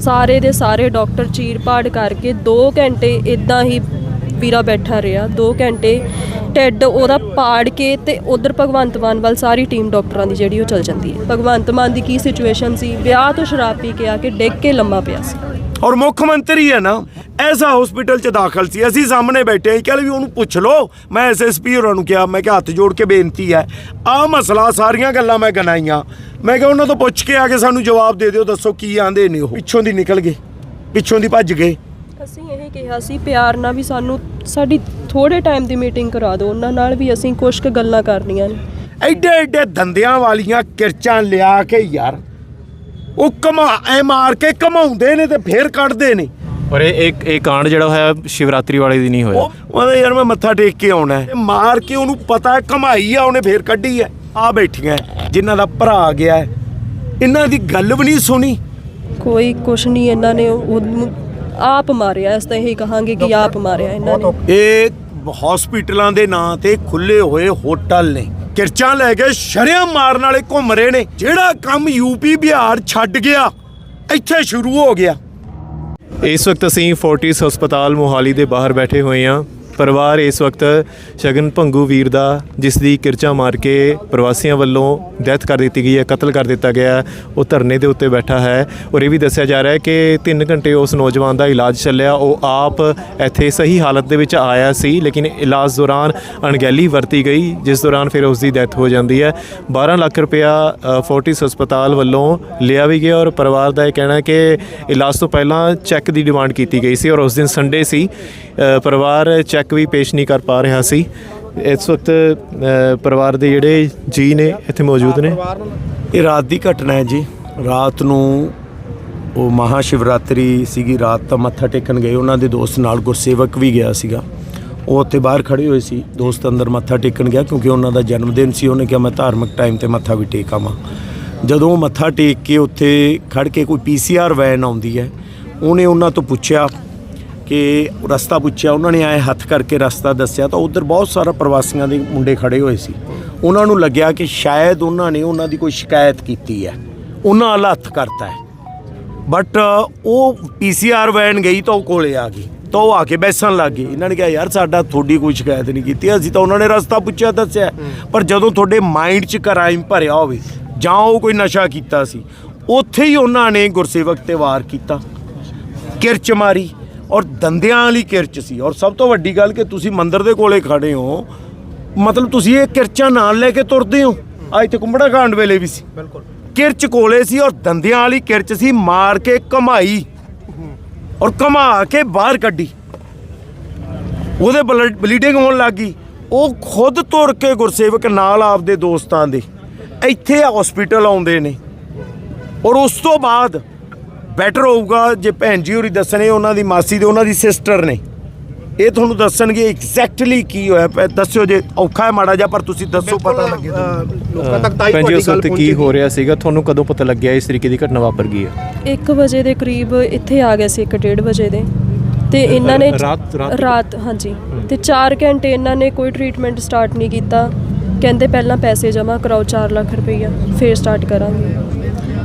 ਸਾਰੇ ਦੇ ਸਾਰੇ ਡਾਕਟਰ ਚੀਰ ਪਾੜ ਕਰਕੇ 2 ਘੰਟੇ ਇਦਾਂ ਹੀ ਵੀਰਾ ਬੈਠਾ ਰਿਹਾ। 2 ਘੰਟੇ ਢਿੱਡ ਉਹਦਾ ਪਾੜ ਕੇ ਤੇ ਉਧਰ ਭਗਵੰਤ ਮਾਨ ਵੱਲ ਸਾਰੀ ਟੀਮ ਡਾਕਟਰਾਂ ਦੀ ਜਿਹੜੀ ਉਹ ਚੱਲ ਜਾਂਦੀ ਹੈ। ਭਗਵੰਤ ਮਾਨ ਦੀ ਕੀ ਸਿਚੁਏਸ਼ਨ ਸੀ? ਵਿਆਹ ਤੋਂ ਸ਼ਰਾਬ ਪੀ ਕੇ ਆ ਕੇ ਡਿੱਗ ਕੇ ਲੰਮਾ ਪਿਆ ਸੀ। ਔਰ ਮੁੱਖ ਮੰਤਰੀ ਹੈ ਨਾ ਐਸਾ ਹਸਪੀਟਲ ਚ ਦਾਖਲ ਸੀ। ਅਸੀਂ ਸਾਹਮਣੇ ਬੈਠੇ ਹਾਂ ਕਹਿੰਦੇ ਵੀ ਉਹਨੂੰ ਪੁੱਛ ਲਓ। ਮੈਂ ਐਸਐਸਪੀ ਹੋਰਾਂ ਨੂੰ ਕਿਹਾ ਮੈਂ ਕਿਹਾ ਹੱਥ ਜੋੜ ਕੇ ਬੇਨਤੀ ਹੈ। ਆਹ ਮਸਲਾ ਸਾਰੀਆਂ ਗੱਲਾਂ ਮੈਂ ਗਨਾਈਆਂ ਮੈਂ ਕਿਹਾ ਉਹਨਾਂ ਤੋਂ ਪੁੱਛ ਕੇ ਆ ਕੇ ਸਾਨੂੰ ਜਵਾਬ ਦੇ ਦਿਓ ਦੱਸੋ ਕੀ ਆਂਦੇ ਨੇ ਉਹ। ਪਿੱਛੋਂ ਦੀ ਨਿਕਲ ਗਏ ਪਿੱਛੋਂ ਦੀ ਭੱਜ ਗਏ। ਅਸੀਂ ਇਹ ਕਿਹਾ ਸੀ ਪਿਆਰ ਨਾਲ ਵੀ ਸਾਨੂੰ ਸਾਡੀ ਥੋੜੇ ਟਾਈਮ ਦੀ ਮੀਟਿੰਗ ਕਰਾ ਦਿਓ ਉਹਨਾਂ ਨਾਲ ਵੀ ਅਸੀਂ ਕੁਝ ਕੁ ਗੱਲਾਂ ਕਰਨੀਆਂ ਨੇ। ਐਡੇ ਐਡੇ ਦੰਦਿਆਂ ਵਾਲੀਆਂ ਕਿਰਚਾਂ ਲਿਆ ਕੇ ਯਾਰ ਉਹ ਕਮਾ ਐ ਮਾਰ ਕੇ ਕਮਾਉਂਦੇ ਨੇ ਤੇ ਫੇਰ ਕੱਢਦੇ ਨੇ। ਔਰ ਇਹ ਇੱਕ ਇਹ ਕਾਂਡ ਜਿਹੜਾ ਹੋਇਆ ਸ਼ਿਵਰਾਤਰੀ ਵਾਲੇ ਦਿਨ ਹੀ ਹੋਇਆ। ਉਹ ਉਹਦੇ ਯਾਰ ਮੈਂ ਮੱਥਾ ਟੇਕ ਕੇ ਆਉਣਾ ਹੈ। ਮਾਰ ਕੇ ਉਹਨੂੰ ਪਤਾ ਹੈ ਕਮਾਈ ਆ ਉਹਨੇ ਫੇਰ ਕੱਢੀ ਹੈ। ਆ ਬੈਠੀਆਂ ਜਿਨ੍ਹਾਂ ਦਾ ਭਰਾ ਗਿਆ ਹੈ। ਇਹਨਾਂ ਦੀ ਗੱਲ ਵੀ ਨਹੀਂ ਸੁਣੀ। ਕੋਈ ਕੁਛ ਨਹੀਂ ਇਹਨਾਂ ਨੇ ਉਹਨੂੰ ਆਪ ਮਾਰਿਆ ਇਸ ਤਾਂ ਇਹੀ ਕਹਾਂਗੇ ਕਿ ਆਪ ਮਾਰਿਆ ਇਹਨਾਂ ਨੇ। ਇਹ ਹਸਪੀਟਲਾਂ ਦੇ ਨਾਂ ਤੇ ਖੁੱਲੇ ਹੋਏ ਹੋਟਲ ਨੇ। ਕਿਰਚਾਂ ਲੈ ਕੇ ਸ਼ਰਿਆਂ ਮਾਰਨ ਵਾਲੇ ਘੁੰਮ ਰਹੇ ਨੇ। ਜਿਹੜਾ ਕੰਮ ਯੂਪੀ ਬਿਹਾਰ ਛੱਡ ਗਿਆ ਇੱਥੇ ਸ਼ੁਰੂ ਹੋ ਗਿਆ। ਇਸ ਵਕਤ ਅਸੀਂ ਫੋਰਟਿਸ ਹਸਪਤਾਲ ਮੋਹਾਲੀ ਦੇ ਬਾਹਰ ਬੈਠੇ ਹੋਏ ਹਾਂ। ਪਰਿਵਾਰ ਇਸ ਵਕਤ ਸ਼ਗਨ ਭੰਗੂ ਵੀਰ ਦਾ, ਜਿਸ ਦੀ ਕਿਰਚਾ ਮਾਰ ਕੇ ਪ੍ਰਵਾਸੀਆਂ ਵੱਲੋਂ ਡੈਥ ਕਰ ਦਿੱਤੀ ਗਈ ਹੈ, ਕਤਲ ਕਰ ਦਿੱਤਾ ਗਿਆ ਉਹ ਧਰਨੇ ਦੇ ਉੱਤੇ ਬੈਠਾ ਹੈ। ਔਰ ਇਹ ਵੀ ਦੱਸਿਆ ਜਾ ਰਿਹਾ ਹੈ ਕਿ 3 ਘੰਟੇ ਉਸ ਨੌਜਵਾਨ ਦਾ ਇਲਾਜ ਚੱਲਿਆ, ਉਹ ਆਪ ਇੱਥੇ ਸਹੀ ਹਾਲਤ ਦੇ ਵਿੱਚ ਆਇਆ ਸੀ, ਲੇਕਿਨ ਇਲਾਜ ਦੌਰਾਨ ਅਣਗਹਿਲੀ ਵਰਤੀ ਗਈ, ਜਿਸ ਦੌਰਾਨ ਫਿਰ ਉਸ ਦੀ ਡੈਥ ਹੋ ਜਾਂਦੀ ਹੈ। 12 ਲੱਖ ਰੁਪਇਆ ਫੋਰਟਿਸ ਹਸਪਤਾਲ ਵੱਲੋਂ ਲਿਆ ਵੀ ਗਿਆ ਔਰ ਪਰਿਵਾਰ ਦਾ ਇਹ ਕਹਿਣਾ ਕਿ ਇਲਾਜ ਤੋਂ ਪਹਿਲਾਂ ਚੈੱਕ ਦੀ ਡਿਮਾਂਡ ਕੀਤੀ ਗਈ ਸੀ ਔਰ ਉਸ ਦਿਨ ਸੰਡੇ ਸੀ। ਪਰਿਵਾਰ ਚੈੱਕ ਵੀ ਪੇਸ਼ ਨਹੀਂ ਕਰ ਪਾ ਰਿਹਾ ਸੀ। ਇਸ ਵਕਤ ਪਰਿਵਾਰ ਦੇ ਜਿਹੜੇ ਜੀ ਨੇ ਇੱਥੇ ਮੌਜੂਦ ਨੇ। ਇਹ ਰਾਤ ਦੀ ਘਟਨਾ ਹੈ ਜੀ। ਰਾਤ ਨੂੰ ਉਹ ਮਹਾ ਸ਼ਿਵਰਾਤਰੀ ਸੀਗੀ। ਰਾਤ ਤਾਂ ਮੱਥਾ ਟੇਕਣ ਗਏ। ਉਹਨਾਂ ਦੇ ਦੋਸਤ ਨਾਲ ਗੁਰਸੇਵਕ ਵੀ ਗਿਆ ਸੀਗਾ। ਉਹ ਉੱਥੇ ਬਾਹਰ ਖੜੇ ਹੋਏ ਸੀ। ਦੋਸਤ ਅੰਦਰ ਮੱਥਾ ਟੇਕਣ ਗਿਆ ਕਿਉਂਕਿ ਉਹਨਾਂ ਦਾ ਜਨਮ ਦਿਨ ਸੀ। ਉਹਨੇ ਕਿਹਾ, ਮੈਂ ਧਾਰਮਿਕ ਟਾਈਮ ਤੇ ਮੱਥਾ ਵੀ ਟੇਕ ਆਵਾਂ। ਜਦੋਂ ਮੱਥਾ ਟੇਕ ਕੇ ਉੱਥੇ ਖੜ ਕੇ ਕੋਈ ਪੀਸੀਆਰ ਵੈਨ ਆਉਂਦੀ ਹੈ, ਉਹਨੇ ਉਹਨਾਂ ਤੋਂ ਪੁੱਛਿਆ ਕਿ ਰਸਤਾ ਪੁੱਛਿਆ, ਉਹਨਾਂ ਨੇ ਆਏ ਹੱਥ ਕਰਕੇ ਰਸਤਾ ਦੱਸਿਆ ਤਾਂ ਉਧਰ ਬਹੁਤ ਸਾਰਾ ਪ੍ਰਵਾਸੀਆਂ ਦੇ ਮੁੰਡੇ ਖੜੇ ਹੋਏ ਸੀ। ਉਹਨਾਂ ਨੂੰ ਲੱਗਿਆ ਕਿ ਸ਼ਾਇਦ ਉਹਨਾਂ ਨੇ ਉਹਨਾਂ ਦੀ ਕੋਈ ਸ਼ਿਕਾਇਤ ਕੀਤੀ ਹੈ। ਉਹਨਾਂ ਵੱਲ ਹੱਥ ਕਰਤਾ ਹੈ। ਬਟ ਉਹ ਪੀਸੀਆਰ ਵੈਨ ਗਈ ਤਾਂ ਉਹ ਕੋਲੇ ਆ ਗਈ। ਤਾਂ ਉਹ ਆ ਕੇ ਬੈਸਣ ਲੱਗ ਗਏ ਇਹਨਾਂ ਨੇ ਕਿਹਾ, ਯਾਰ, ਸਾਡਾ ਤੁਹਾਡੀ ਕੋਈ ਸ਼ਿਕਾਇਤ ਨਹੀਂ ਕੀਤੀ। ਅਸੀਂ ਤਾਂ ਉਹਨਾਂ ਨੇ ਰਸਤਾ ਪੁੱਛਿਆ, ਦੱਸਿਆ। ਪਰ ਜਦੋਂ ਤੁਹਾਡੇ ਮਾਈਂਡ 'ਚ ਕ੍ਰਾਈਮ ਭਰਿਆ ਹੋਵੇ ਜਾਂ ਉਹ ਕੋਈ ਨਸ਼ਾ ਕੀਤਾ ਸੀ, ਉੱਥੇ ਹੀ ਉਹਨਾਂ ਨੇ ਗੁਰਸੇਵਕ ਤੇ ਵਾਰ ਕੀਤਾ। ਕਿਰਚ ਮਾਰੀ। ਔਰ ਦੰਦਿਆਂ ਵਾਲੀ ਕਿਰਚ ਸੀ। ਔਰ ਸਭ ਤੋਂ ਵੱਡੀ ਗੱਲ ਕਿ ਤੁਸੀਂ ਮੰਦਿਰ ਦੇ ਕੋਲੇ ਖੜੇ ਹੋ ਮਤਲਬ ਤੁਸੀਂ ਇਹ ਕਿਰਚਾਂ ਨਾਲ ਲੈ ਕੇ ਤੁਰਦੇ ਹੋ। ਆ ਇੱਥੇ ਕੁੰਬੜਾ ਕਾਂਡ ਵੇਲੇ ਵੀ ਸੀ। ਬਿਲਕੁਲ। ਕਿਰਚ ਕੋਲੇ ਸੀ ਔਰ ਦੰਦਿਆਂ ਵਾਲੀ ਕਿਰਚ ਸੀ ਮਾਰ ਕੇ ਕਮਾਈ ਔਰ ਕਮਾ ਕੇ ਬਾਹਰ ਕੱਢੀ। ਉਹਦੇ ਬਲੀਡਿੰਗ ਹੋਣ ਲੱਗੀ ਉਹ ਖੁਦ ਤੁਰ ਕੇ ਗੁਰਸੇਵਕ ਨਾਲ ਆਪਦੇ ਦੋਸਤਾਂ ਦੇ ਇੱਥੇ ਹਸਪੀਟਲ ਆਉਂਦੇ ਨੇ। ਔਰ ਉਸ ਤੋਂ ਬਾਅਦ ਬੈਟਰ ਹੋਊਗਾ ਜੇ ਭੈਣ ਜੀ ਹੋਰੀ ਦੱਸਣੇ ਉਹਨਾਂ ਦੀ ਮਾਸੀ ਦੇ ਉਹਨਾਂ ਦੀ ਸਿਸਟਰ ਨੇ। ਇਹ ਤੁਹਾਨੂੰ ਦੱਸਣਗੇ ਐਗਜ਼ੈਕਟਲੀ ਕੀ ਹੋਇਆ ਪਿਆ। ਦੱਸਿਓ ਜੇ ਔਖਾ ਹੈ ਮਾੜਾ ਜਿਹਾ ਪਰ ਤੁਸੀਂ ਦੱਸੋ ਪਤਾ ਲੱਗੇ ਤੁਹਾਨੂੰ। ਲੋਕਾਂ ਤੱਕ ਤਾਂ ਹੀ ਭੈਣ ਜੀ ਤੁਹਾਡੀ ਉਸ ਗੱਲ ਵਕਤ ਕੀ ਹੋ ਰਿਹਾ ਸੀਗਾ? ਤੁਹਾਨੂੰ ਕਦੋਂ ਪਤਾ ਲੱਗਿਆ ਇਸ ਤਰੀਕੇ ਦੀ ਘਟਨਾ ਵਾਪਰ ਗਈ ਹੈ? 1 ਵਜੇ ਦੇ ਕਰੀਬ ਇੱਥੇ ਆ ਗਏ ਸੀ 1:30 ਵਜੇ ਦੇ। ਤੇ ਇਹਨਾਂ ਨੇ ਰਾਤ- ਰਾਤ ਦੀ- ਰਾਤ ਹਾਂਜੀ। ਤੇ 4 ਘੰਟੇ ਇਹਨਾਂ ਨੇ ਕੋਈ ਟ੍ਰੀਟਮੈਂਟ ਸਟਾਰਟ ਨਹੀਂ ਕੀਤਾ। ਕਹਿੰਦੇ ਪਹਿਲਾਂ ਪੈਸੇ ਜਮ੍ਹਾਂ ਕਰਾਓ 4 ਲੱਖ ਰੁਪਈਆ ਫਿਰ ਸਟਾਰਟ ਕਰਾਂਗੇ।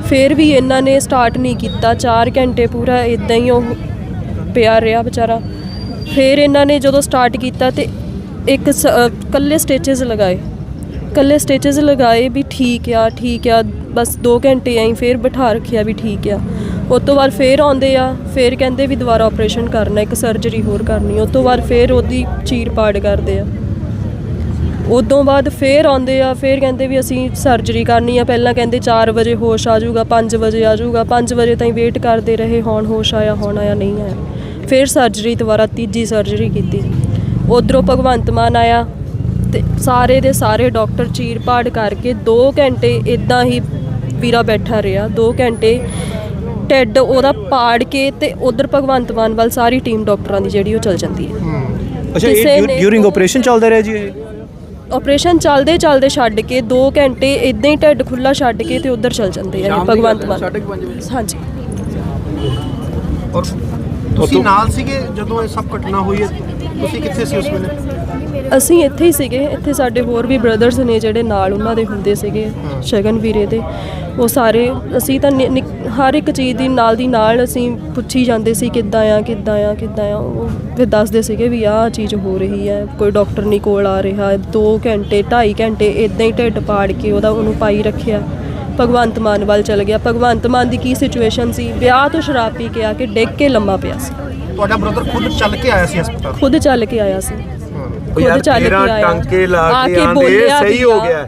ਫਿਰ ਵੀ ਇਹਨਾਂ ਨੇ ਸਟਾਰਟ ਨਹੀਂ ਕੀਤਾ। 4 ਘੰਟੇ ਪੂਰਾ ਇਦਾਂ ਹੀ ਉਹ ਪਿਆ ਰਿਹਾ ਵਿਚਾਰਾ। ਫਿਰ ਇਹਨਾਂ ਨੇ ਜਦੋਂ ਸਟਾਰਟ ਕੀਤਾ ਤੇ ਇੱਕ ਸ- ਅ, ਕੱਲੇ ਸਟਿਚਸ ਲਗਾਏ। ਕੱਲੇ ਸਟਿਚਸ ਲਗਾਏ ਵੀ ਠੀਕ ਆ ਠੀਕ ਆ ਬਸ 2 ਘੰਟੇ ਆਈ ਫਿਰ ਬਿਠਾ ਰੱਖਿਆ ਵੀ ਠੀਕ ਆ। ਉਸ ਤੋਂ ਬਾਅਦ ਫਿਰ ਆਉਂਦੇ ਆ ਫਿਰ ਕਹਿੰਦੇ ਵੀ ਦੁਬਾਰਾ ਆਪਰੇਸ਼ਨ ਕਰਨਾ ਇੱਕ ਸਰਜਰੀ ਹੋਰ ਕਰਨੀ। ਉਸ ਤੋਂ ਬਾਅਦ ਫਿਰ ਉਹਦੀ ਚੀਰ ਪਾੜ ਕਰਦੇ ਆ। ਉਦੋਂ ਬਾਅਦ ਫੇਰ ਆਉਂਦੇ ਆ ਫੇਰ ਕਹਿੰਦੇ ਵੀ ਅਸੀਂ ਸਰਜਰੀ ਕਰਨੀ ਆ। ਪਹਿਲਾਂ ਕਹਿੰਦੇ 4 ਵਜੇ ਹੋਸ਼ ਆ ਜਾਊਗਾ 5 ਵਜੇ ਆ ਜਾਊਗਾ 5 ਵਜੇ ਤਾਈਂ ਵੇਟ ਕਰਦੇ ਰਹੇ ਹੁਣ ਹੋਸ਼ ਆਇਆ ਹੁਣ ਆਇਆ ਨਹੀਂ ਆਇਆ। ਫੇਰ ਸਰਜਰੀ ਦੁਬਾਰਾ ਤੀਜੀ ਸਰਜਰੀ ਕੀਤੀ। ਉਧਰੋਂ ਭਗਵੰਤ ਮਾਨ ਆਇਆ ਤੇ ਸਾਰੇ ਦੇ ਸਾਰੇ ਡਾਕਟਰ ਚੀਰ ਪਾੜ ਕਰਕੇ 2 ਘੰਟੇ ਇਦਾਂ ਹੀ ਵੀਰਾ ਬੈਠਾ ਰਿਹਾ। 2 ਘੰਟੇ ਢਿੱਡ ਉਹਦਾ ਪਾੜ ਕੇ ਤੇ ਉਧਰ ਭਗਵੰਤ ਮਾਨ ਵੱਲ ਸਾਰੀ ਟੀਮ ਡਾਕਟਰਾਂ ਦੀ ਜਿਹੜੀ ਉਹ ਚਲ ਜਾਂਦੀ ਹੈ। ਅੱਛਾ ਇਹ ਡਿਊਰਿੰਗ ਆਪਰੇਸ਼ਨ ਚੱਲਦਾ ਰਿਹਾ ਜੀ ਇਹ? ਆਪਰੇਸ਼ਨ ਚੱਲਦੇ ਚੱਲਦੇ ਛੱਡ ਕੇ 2 ਘੰਟੇ ਇਦਾਂ ਹੀ ਢਿੱਡ ਖੁੱਲਾ ਛੱਡ ਕੇ ਤੇ ਉਧਰ ਚਲ ਜਾਂਦੇ ਆ ਭਗਵੰਤ ਮਾਨ। ਵਜੇ। ਹਾਂਜੀ। ਔਰ ਤੁਸੀਂ ਨਾਲ ਸੀਗੇ ਜਦੋਂ ਇਹ ਸਭ ਘਟਨਾ ਹੋਈ ਹੈ? ਤੁਸੀਂ ਕਿੱਥੇ ਸੀ ਉਸ ਵੇਲੇ? ਅਸੀਂ ਇੱਥੇ ਹੀ ਸੀਗੇ ਇੱਥੇ ਸਾਡੇ ਹੋਰ ਵੀ ਬ੍ਰਦਰਸ ਨੇ ਜਿਹੜੇ ਨਾਲ ਉਹਨਾਂ ਦੇ ਹੁੰਦੇ ਸੀਗੇ ਸ਼ਗਨ ਵੀਰੇ ਦੇ ਉਹ ਸਾਰੇ ਅਸੀਂ ਤਾਂ ਨਿ- ਨਿਕ- ਹਰ ਇੱਕ ਚੀਜ਼ ਦੀ ਨਾਲ ਦੀ ਨਾਲ ਅਸੀਂ ਪੁੱਛੀ ਜਾਂਦੇ ਸੀ ਕਿੱਦਾਂ ਆ ਕਿੱਦਾਂ ਆ ਕਿੱਦਾਂ ਆ। ਉਹ ਫਿਰ ਦੱਸਦੇ ਸੀਗੇ ਵੀ ਆਹ ਚੀਜ਼ ਹੋ ਰਹੀ ਹੈ ਕੋਈ ਡਾਕਟਰ ਨਹੀਂ ਕੋਲ ਆ ਰਿਹਾ। 2 ਘੰਟੇ 2.5 ਘੰਟੇ ਇਦਾਂ ਹੀ ਢਿੱਡ ਪਾੜ ਕੇ ਉਹਦਾ ਉਹਨੂੰ ਪਾਈ ਰੱਖਿਆ। ਭਗਵੰਤ ਮਾਨ ਵੱਲ ਚਲ ਗਿਆ। ਭਗਵੰਤ ਮਾਨ ਦੀ ਕੀ ਸਿਚੁਏਸ਼ਨ ਸੀ? ਵਿਆਹ ਤੋਂ ਸ਼ਰਾਬ ਪੀ ਕੇ ਆ ਕੇ ਡਿੱਗ ਕੇ ਲੰਮਾ ਪਿਆ ਸੀ। ਤੁਹਾਡਾ ਬ੍ਰਦਰ ਖੁਦ ਚੱਲ ਕੇ ਆਇਆ ਸੀ ਹਸਪਤਾਲ? ਖੁਦ ਚੱਲ ਕੇ ਆਇਆ ਸੀ। ਉਹ ਯਾਰ ਖੁਦ ਚੱਲ ਕੇ 13 ਆਇਆ। ਟਾਂਕੇ ਲਾ ਆ ਕੇ ਆਂਦੇ ਸਹੀ ਹੋ। ਗਿਆ।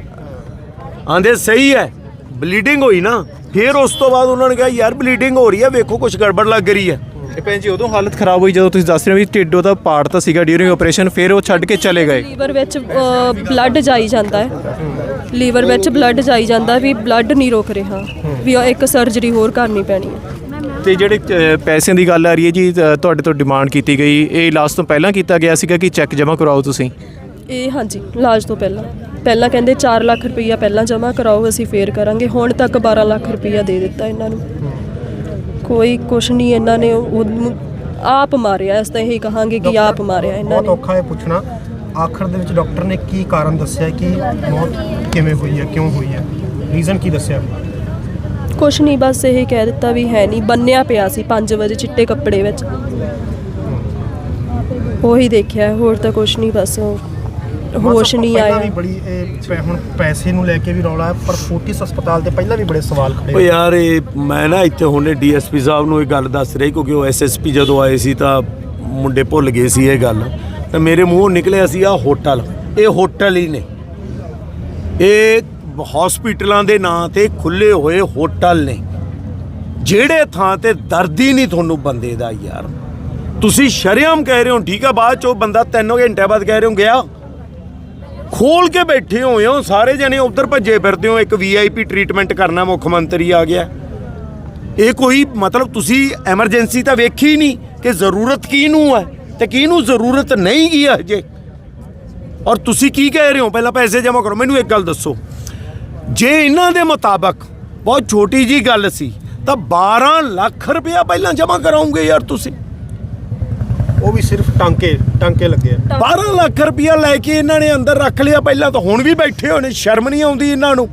ਆਂਦੇ ਸਹੀ ਹੈ। ਬਲੀਡਿੰਗ ਹੋਈ ਨਾ। ਫਿਰ ਉਸ ਤੋਂ ਬਾਅਦ ਉਹਨਾਂ ਨੇ ਕਿਹਾ ਯਾਰ ਬਲੀਡਿੰਗ ਹੋ ਰਹੀ ਹੈ ਵੇਖੋ ਕੁਝ ਗੜਬੜ ਲੱਗ ਰਹੀ ਹੈ। ਇਹ ਭੈਣ ਜੀ ਉਦੋਂ ਹਾਲਤ ਖਰਾਬ ਹੋਈ ਜਦੋਂ ਤੁਸੀਂ ਦੱਸ ਰਹੇ ਹੋ ਵੀ ਢਿੱਡ ਉਹਦਾ ਪਾੜ ਤਾਂ ਸੀਗਾ ਡਿਊਰਿੰਗ ਆਪਰੇਸ਼ਨ ਫਿਰ ਉਹ ਛੱਡ ਕੇ ਚਲੇ ਗਏ? ਲੀਵਰ ਵਿੱਚ ਬਲੱਡ ਜਾਈ ਜਾਂਦਾ ਹੈ। ਲੀਵਰ ਵਿੱਚ ਬਲੱਡ ਜਾਈ ਜਾਂਦਾ ਵੀ ਬਲੱਡ ਨਹੀਂ ਰੁਕ ਰਿਹਾ ਵੀ ਉਹ ਇੱਕ ਸਰਜਰੀ ਹੋਰ ਕਰਨੀ ਪੈਣੀ ਹੈ। ਤੇ ਜਿਹੜੇ ਪੈਸਿਆਂ ਦੀ ਗੱਲ ਆ ਰਹੀ ਹੈ ਜੀ ਤੁਹਾਡੇ ਤੋਂ ਡਿਮਾਂਡ ਕੀਤੀ ਗਈ। ਇਹ ਇਲਾਜ ਤੋਂ ਪਹਿਲਾਂ ਕੀਤਾ ਗਿਆ ਸੀਗਾ ਕਿ ਚੈੱਕ ਜਮ੍ਹਾਂ ਕਰਾਓ ਤੁਸੀਂ? ਇਹ ਹਾਂਜੀ ਇਲਾਜ ਤੋਂ ਪਹਿਲਾਂ। ਪਹਿਲਾਂ ਕਹਿੰਦੇ 4 ਲੱਖ ਰੁਪਈਆ ਪਹਿਲਾਂ ਜਮ੍ਹਾਂ ਕਰਾਓ ਅਸੀਂ ਫੇਰ ਕਰਾਂਗੇ। ਹੁਣ ਤੱਕ 12 ਲੱਖ ਰੁਪਈਆ ਦੇ ਦਿੱਤਾ ਇਹਨਾਂ ਨੂੰ। ਕੋਈ ਕੁਛ ਨਹੀਂ ਇਹਨਾਂ ਨੇ ਉਹਨੂੰ ਆਪ ਮਾਰਿਆ ਇਸ ਤਾਂ ਇਹੀ ਕਹਾਂਗੇ ਕਿ ਆਪ ਮਾਰਿਆ ਇਹਨਾਂ ਬਹੁਤ ਨੇ। ਔਖਾ ਹੈ ਪੁੱਛਣਾ। ਆਖਰ ਦੇ ਵਿੱਚ ਡਾਕਟਰ ਨੇ ਕੀ ਕਾਰਨ ਦੱਸਿਆ ਕਿ ਮੌਤ ਕਿਵੇਂ ਹੋਈ ਹੈ ਕਿਉਂ ਹੋਈ ਹੈ? ਰੀਜ਼ਨ ਕੀ ਦੱਸਿਆ? ਕੁਛ ਨਹੀਂ ਬਸ ਇਹ ਕਹਿ ਦਿੱਤਾ ਵੀ ਹੈ ਨਹੀਂ। ਬੰਨਿਆ ਪਿਆ ਸੀ 5 ਵਜੇ ਚਿੱਟੇ ਕੱਪੜੇ ਵਿੱਚ। ਉਹੀ ਦੇਖਿਆ ਹੋਰ ਤਾਂ ਕੁਛ ਨਹੀਂ ਬਸ ਹੋਸ਼ ਨਹੀਂ ਪਹਿਲਾਂ ਆਇਆ। ਵੀ ਬੜੀ ਇਹ ਪੈ- ਹੁਣ ਪੈਸੇ ਨੂੰ ਲੈ ਕੇ ਵੀ ਰੌਲਾ ਹੈ ਪਰ ਫੋਰਟਿਸ ਹਸਪਤਾਲ ਤੇ ਪਹਿਲਾਂ ਵੀ ਬੜੇ ਸਵਾਲ ਖੜੇ ਉਹ ਯਾਰ ਇਹ ਮੈਂ ਨਾ ਇੱਥੇ ਹੁਣੇ ਡੀਐਸਪੀ ਸਾਹਿਬ ਨੂੰ ਇਹ ਗੱਲ ਦੱਸ ਰਹੀ ਕਿਉਂਕਿ ਉਹ ਐਸਐਸਪੀ ਜਦੋਂ ਆਏ ਸੀ ਤਾਂ ਮੁੰਡੇ ਭੁੱਲ ਗਏ ਸੀ ਇਹ ਗੱਲ। ਤਾਂ ਮੇਰੇ ਮੂੰਹੋਂ ਨਿਕਲਿਆ ਸੀ ਆ ਹੋਟਲ। ਇਹ ਹੋਟਲ ਹੀ ਨੇ। ਇਹ ਹਸਪੀਟਲਾਂ ਦੇ ਨਾਂ ਤੇ ਖੁੱਲੇ ਹੋਏ ਹੋਟਲ ਨੇ। ਜਿਹੜੇ ਥਾਂ ਤੇ ਦਰਦ ਹੀ ਨਹੀਂ ਤੁਹਾਨੂੰ ਬੰਦੇ ਦਾ ਯਾਰ। ਤੁਸੀਂ ਸ਼ਰੇਆਮ ਕਹਿ ਰਹੇ ਹੋ ਠੀਕ ਆ ਬਾਅਦ ਚ ਉਹ ਬੰਦਾ 3 ਘੰਟੇ ਬਾਅਦ ਕਹਿ ਰਹੇ ਹੋ ਗਿਆ। ਖੋਲ ਕੇ ਬੈਠੇ ਹੋਏ ਹੋ, ਸਾਰੇ ਜਣੇ ਉੱਧਰ ਭੱਜੇ ਫਿਰਦੇ ਹੋ, ਇੱਕ ਵੀਆਈਪੀ ਟ੍ਰੀਟਮੈਂਟ ਕਰਨਾ ਮੁੱਖ ਮੰਤਰੀ ਆ ਗਿਆ। ਇਹ ਕੋਈ ਮਤਲਬ ਤੁਸੀਂ ਐਮਰਜੈਂਸੀ ਤਾਂ ਵੇਖੀ ਨਹੀਂ ਕਿ ਜ਼ਰੂਰਤ ਕਿਹਨੂੰ ਹੈ ਤੇ ਕਿਹਨੂੰ ਜ਼ਰੂਰਤ ਨਹੀਂ ਗਈ ਹਜੇ। ਔਰ ਤੁਸੀਂ ਕੀ ਕਹਿ ਰਹੇ ਹੋ? ਪਹਿਲਾਂ ਪੈਸੇ ਜਮ੍ਹਾਂ ਕਰੋ, ਮੈਨੂੰ ਇੱਕ ਗੱਲ ਦੱਸੋ। ਜੇ ਇਹਨਾਂ ਦੇ ਮੁਤਾਬਕ ਬਹੁਤ ਛੋਟੀ ਜੀ ਗੱਲ ਸੀ, ਤਾਂ 12 ਲੱਖ ਰੁਪਇਆ ਪਹਿਲਾਂ ਜਮ੍ਹਾਂ ਕਰਾਉਂਗੇ ਯਾਰ ਤੁਸੀਂ। ਉਹ ਵੀ ਸਿਰਫ ਟਾਂਕੇ ਟਾਂਕੇ ਲੱਗੇ ਆ। 12 ਲੱਖ ਰੁਪਇਆ ਲੈ ਕੇ ਇਹਨਾਂ ਨੇ ਅੰਦਰ ਰੱਖ ਲਿਆ। ਪਹਿਲਾਂ ਤਾਂ ਹੁਣ ਵੀ ਬੈਠੇ ਹੋਣੇ ਸ਼ਰਮ ਨਹੀਂ ਆਉਂਦੀ ਇਹਨਾਂ ਨੂੰ।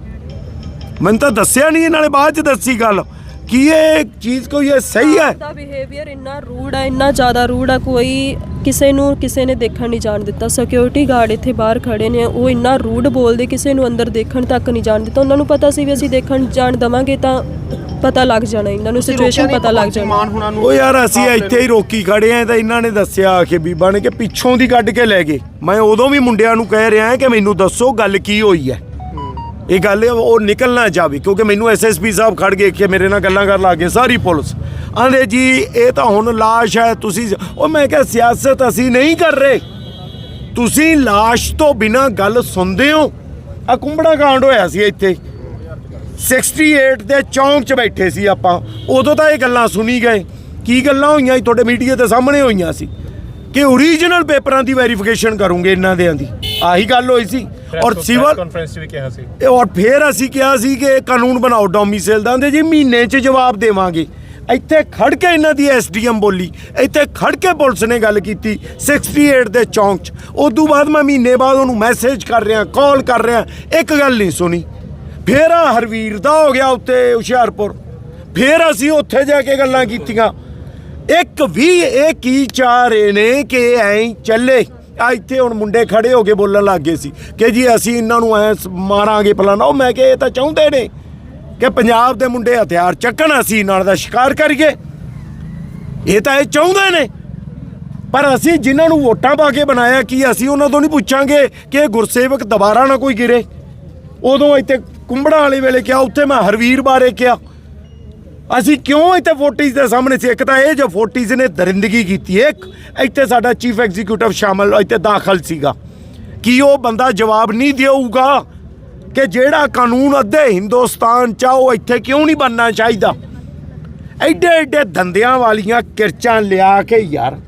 ਮੈਨੂੰ ਤਾਂ ਦੱਸਿਆ ਨਹੀਂ ਇਹਨਾਂ ਨੇ ਬਾਅਦ ਚ ਦੱਸੀ ਗੱਲ। ਕੀ ਇਹ ਚੀਜ਼ ਕੋਈ ਇਹ ਸਹੀ ਹੈ? ਦਾ ਬਿਹੇਵੀਅਰ ਇੰਨਾ ਰੂਡ ਹੈ ਇੰਨਾ ਜ਼ਿਆਦਾ ਰੂਡ ਹੈ ਕੋਈ ਕਿਸੇ ਨੂੰ ਕਿਸੇ ਨੇ ਦੇਖਣ ਨਹੀਂ ਜਾਣ ਦਿੱਤਾ। ਸਿਕਿਉਰਿਟੀ ਗਾਰਡ ਇੱਥੇ ਬਾਹਰ ਖੜੇ ਨੇ ਉਹ ਇੰਨਾ ਰੂਡ ਬੋਲਦੇ ਕਿਸੇ ਨੂੰ ਅੰਦਰ ਦੇਖਣ ਤੱਕ ਨਹੀਂ ਜਾਣ ਦਿੱਤਾ। ਉਹਨਾਂ ਨੂੰ ਪਤਾ ਸੀ ਵੀ ਅਸੀਂ ਦੇਖਣ ਜਾਣ ਦਵਾਂਗੇ ਤਾਂ ਪਤਾ ਲੱਗ ਜਾਣਾ ਇਹਨਾਂ ਨੂੰ ਸਿਚੁਏਸ਼ਨ ਪਤਾ ਲੱਗ ਜਾਣਾ। ਉਹ ਯਾਰ ਅਸੀਂ ਇੱਥੇ ਹੀ ਰੋਕੀ ਖੜੇ ਆਂ ਤਾਂ ਇਹਨਾਂ ਨੇ ਦੱਸਿਆ ਕਿ ਬੀਬਾ ਨੇ ਕਿ ਪਿੱਛੋਂ ਦੀ ਕੱਢ ਕੇ ਲੈ ਗਏ। ਮੈਂ ਉਦੋਂ ਵੀ ਮੁੰਡਿਆਂ ਨੂੰ ਕਹਿ ਰਿਹਾ ਕਿ ਮੈਨੂੰ ਦੱਸੋ ਗੱਲ ਕੀ ਹੋਈ ਹੈ। ਇਹ ਗੱਲ ਉਹ ਨਿਕਲਣਾ ਜਾਵੇ ਕਿਉਂਕਿ ਮੈਨੂੰ ਐਸਐਸਪੀ ਸਾਹਿਬ ਖੜ ਗਏ ਕਿ ਮੇਰੇ ਨਾਲ ਗੱਲਾਂ ਕਰਨ ਲੱਗੇ ਸਾਰੀ ਪੁਲਿਸ। ਆਂਦੇ ਜੀ ਇਹ ਤਾਂ ਹੁਣ ਲਾਸ਼ ਹੈ ਤੁਸੀਂ ਉਹ ਮੈਂ ਕਿਹਾ ਸਿਆਸਤ ਅਸੀਂ ਨਹੀਂ ਕਰ ਰਹੇ। ਤੁਸੀਂ ਲਾਸ਼ ਤੋਂ ਬਿਨਾ ਗੱਲ ਸੁਣਦੇ ਹੋ। ਆ ਕੁੰਬੜਾ ਕਾਂਡ ਹੋਇਆ ਸੀ ਇੱਥੇ। 68 ਦੇ ਚੌਂਕ 'ਚ ਬੈਠੇ ਸੀ ਆਪਾਂ। ਉਦੋਂ ਤਾਂ ਇਹ ਗੱਲਾਂ ਸੁਣੀ ਗਏ। ਕੀ ਗੱਲਾਂ ਹੋਈਆਂ ਤੁਹਾਡੇ ਮੀਡੀਆ ਦੇ ਸਾਹਮਣੇ ਹੋਈਆਂ ਸੀ। ਕਿ ਓਰੀਜਨਲ ਪੇਪਰਾਂ ਦੀ ਵੈਰੀਫਿਕੇਸ਼ਨ ਕਰੂੰਗੇ ਇਹਨਾਂ ਦੇ ਦੀ। ਆਹੀ ਗੱਲ ਹੋਈ ਸੀ। ਔਰ ਸਿਵਲ ਕਾਨਫਰੰਸ ਵੀ ਕਿਹਾ ਸੀ। ਔਰ ਫੇਰ ਅਸੀਂ ਕਿਹਾ ਸੀ ਕਿ ਕਾਨੂੰਨ ਬਣਾਓ ਡੋਮਿਸਾਈਲ ਦਾ। ਦੇ ਜੀ ਮਹੀਨੇ 'ਚ ਜਵਾਬ ਦੇਵਾਂਗੇ। ਇੱਥੇ ਖੜ ਕੇ ਇਹਨਾਂ ਦੀ ਐਸਡੀਐਮ ਬੋਲੀ। ਇੱਥੇ ਖੜ ਕੇ ਪੁਲਿਸ ਨੇ ਗੱਲ ਕੀਤੀ 68 ਦੇ ਚੌਂਕ 'ਚ। ਉਦੋਂ ਬਾਅਦ ਮੈਂ ਮਹੀਨੇ ਬਾਅਦ ਉਹਨੂੰ ਮੈਸੇਜ ਕਰ ਰਿਹਾ ਕਾਲ ਕਰ ਰਿਹਾ। ਇੱਕ ਗੱਲ ਨਹੀਂ ਸੁਣੀ। ਫੇਰ ਆ ਹਰਵੀਰ ਦਾ ਹੋ ਗਿਆ ਉੱਤੇ ਹੁਸ਼ਿਆਰਪੁਰ। ਫੇਰ ਅਸੀਂ ਉੱਥੇ ਜਾ ਕੇ ਗੱਲਾਂ ਕੀਤੀਆਂ। ਇੱਕ ਵੀ ਇਹ ਕੀ ਚਾਹ ਰਹੇ ਨੇ ਕਿ ਐਂ ਚੱਲੇ। ਆ ਇੱਥੇ ਹੁਣ ਮੁੰਡੇ ਖੜੇ ਹੋ ਕੇ ਬੋਲਣ ਲੱਗ ਗਏ ਸੀ ਕਿ ਜੀ ਅਸੀਂ ਇਹਨਾਂ ਨੂੰ ਐ ਮਾਰਾਂਗੇ ਫਲਾਣਾ। ਉਹ ਮੈਂ ਕਿਹਾ ਇਹ ਤਾਂ ਚਾਹੁੰਦੇ ਨੇ ਕਿ ਪੰਜਾਬ ਦੇ ਮੁੰਡੇ ਹਥਿਆਰ ਚੱਕਣ ਅਸੀਂ ਇਹਨਾਂ ਦਾ ਸ਼ਿਕਾਰ ਕਰੀਏ। ਇਹ ਤਾਂ ਇਹ ਚਾਹੁੰਦੇ ਨੇ। ਪਰ ਅਸੀਂ ਜਿਨ੍ਹਾਂ ਨੂੰ ਵੋਟਾਂ ਪਾ ਕੇ ਬਣਾਇਆ ਕੀ ਅਸੀਂ ਉਹਨਾਂ ਤੋਂ ਨਹੀਂ ਪੁੱਛਾਂਗੇ ਕਿ ਗੁਰਸੇਵਕ ਦੁਬਾਰਾ ਨਾ ਕੋਈ ਗਿਰੇ। ਉਦੋਂ ਇੱਥੇ ਕੁੰਬੜਾ ਵਾਲੇ ਵੇਲੇ ਕਿਹਾ, ਉੱਥੇ ਮੈਂ ਹਰਵੀਰ ਬਾਰੇ ਕਿਹਾ। ਅਸੀਂ ਕਿਉਂ ਇੱਥੇ ਫੋਰਟੀਜ਼ ਦੇ ਸਾਹਮਣੇ ਸੀ? ਇੱਕ ਤਾਂ ਇਹ ਜੋ ਫੋਰਟੀਜ਼ ਨੇ ਦਰਿੰਦਗੀ ਕੀਤੀ ਹੈ ਇੱਕ ਇੱਥੇ ਸਾਡਾ ਚੀਫ ਐਗਜ਼ੀਕਿਊਟਿਵ ਸ਼ਾਮਲ, ਇੱਥੇ ਦਾਖਲ ਸੀਗਾ। ਕੀ ਉਹ ਬੰਦਾ ਜਵਾਬ ਨਹੀਂ ਦੇਊਗਾ ਕਿ ਜਿਹੜਾ ਕਾਨੂੰਨ ਅੱਧੇ ਹਿੰਦੁਸਤਾਨ ਚ ਆ, ਉਹ ਇੱਥੇ ਕਿਉਂ ਨਹੀਂ ਬਣਨਾ ਚਾਹੀਦਾ? ਐਡੇ ਐਡੇ ਧੰਦਿਆਂ ਵਾਲੀਆਂ ਕਿਰਚਾਂ ਲਿਆ ਕੇ ਯਾਰ,